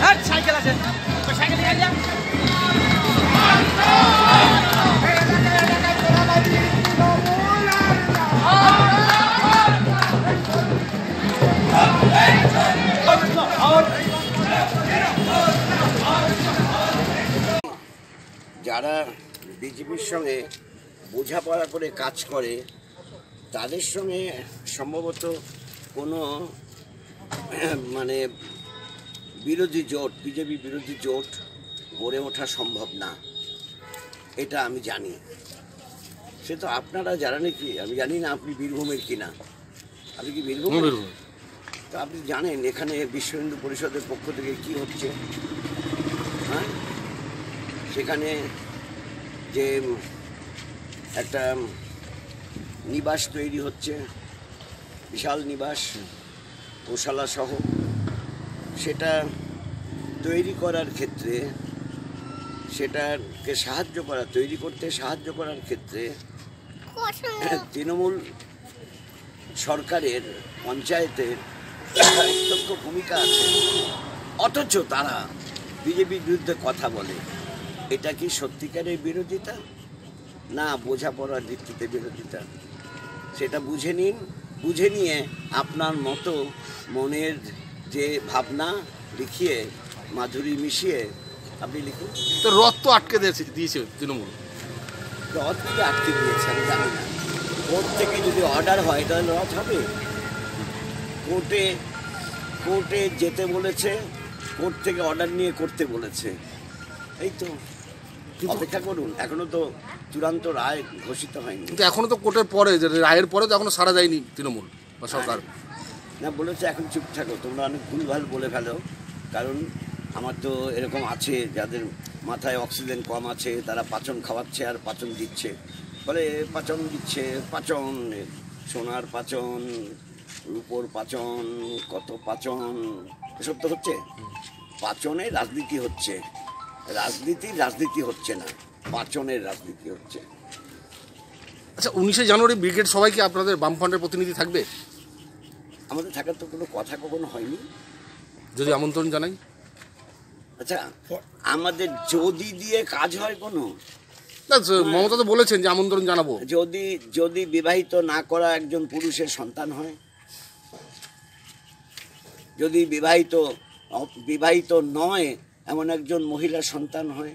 Acha! যারা বিজেপির সঙ্গে বোঝাপড়া করে কাজ করে, তাদের সঙ্গে সম্ভবত কোনো মানে বিরোধী জোট, বিজেপি বিরোধী জোট গড়ে ওঠা সম্ভব না। এটা আমি জানি। সে তো আপনারা জানেন কি? আমি জানি না আপনি বীরভূমের কিনা। আপনি কি বীরভূম। তো আপনি জানেন এখানে বিশ্ব হিন্দু পরিষদের পক্ষ থেকে কি হচ্ছে? হ্যাঁ? সেখানে যে একটা নিবাস তৈরি হচ্ছে বিশাল নিবাস গোশালা সহ সেটা তৈরি করার ক্ষেত্রে সেটাকে সাহায্য করা তৈরি করতে সাহায্য করার ক্ষেত্রে তৃণমূল সরকারের পঞ্চায়েতের প্রত্যক্ষ ভূমিকা আছে। অথচ তারা বিজেপির বিরুদ্ধে কথা বলে। এটা কি সত্যিকারের বিরোধিতা? না বোঝাপড়ার ভিত্তিতে বিরোধিতা। সেটা বুঝে নিন। বুঝে নিয়ে আপনার মতো মনের যে ভাবনা লিখিয়ে মাধুরী মিশিয়ে আপনি লিখুন। তো রথ তো আটকে দিয়েছে দিয়েছে তৃণমূল। রথ আটকে দিয়েছে আমি জানি না। কোর্ট থেকে যদি অর্ডার হয় তাহলে রথ হবে? কোর্টে কোর্টে যেতে বলেছে কোর্ট থেকে অর্ডার নিয়ে করতে বলেছে। এই তো অপেক্ষা করুন এখনও তো চূড়ান্ত রায় ঘোষিত হয়নি। কিন্তু এখনও তো কোর্টের পরে যে রায়ের পরে তো এখনও সারা যায়নি তৃণমূল বা সরকার। না বলেছে এখন চুপ থাকো তোমরা অনেক ভুলভাল বলে ফেলো কারণ আমার তো এরকম আছে যাদের মাথায় অক্সিজেন কম আছে তারা পাচন খাওয়াচ্ছে আর পাচন দিচ্ছে। ফলে পাচন দিচ্ছে পাচন সোনার পাচন রূপোর পাচন কত পাচন এসব তো হচ্ছে। পাচনে রাজনীতি হচ্ছে। রাজনীতি রাজনীতি হচ্ছে না পাচনের রাজনীতি হচ্ছে। আচ্ছা উনিশে জানুয়ারি ব্রিগেড সবাই কি আপনাদের বামফ্রন্টের প্রতিনিধি থাকবে? আমাদের থাকার তো কোনো কথা কখনো হয়নি। যদি আমন্ত্রণ জানাই। আচ্ছা আমাদের যদি দিয়ে কাজ হয় কোনো? মমতা তো বলেছেন যে আমন্ত্রণ জানাব। যদি যদি বিবাহিত না করা একজন পুরুষের সন্তান হয়? যদি বিবাহিত বিবাহিত নয় এমন একজন মহিলার সন্তান হয়?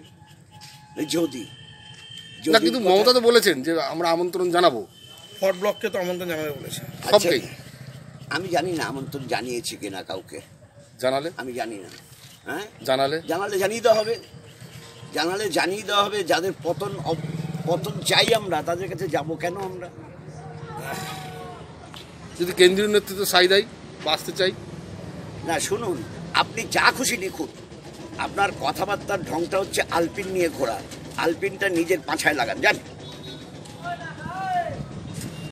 যদি না কিন্তু মমতা তো বলেছেন যে আমরা আমন্ত্রণ জানাব। ফর ব্লককে তো আমন্ত্রণ জানাবে বলেছে। আচ্ছা, সবকেই। আমি জানি না আমন্ত্রণ জানিয়েছি কিনা কাউকে। জানালে? আমি জানি না। হ্যাঁ? জানালে? জানালে জানিয়ে দেওয়া হবে। জানালে জানিয়ে দেওয়া হবে যাদের পতন পতন চাই আমরা তাদের কাছে যাব কেন আমরা? যদি কেন্দ্রীয় নেতৃত্ব সাই দেয় বা আসতে চাই? না, শুনুন, আপনি যা খুশি লিখুন। আপনার কথাবার্তার ঢংটা হচ্ছে আলপিন নিয়ে ঘোরা। আলপিনটা নিজের পাছায় লাগান জান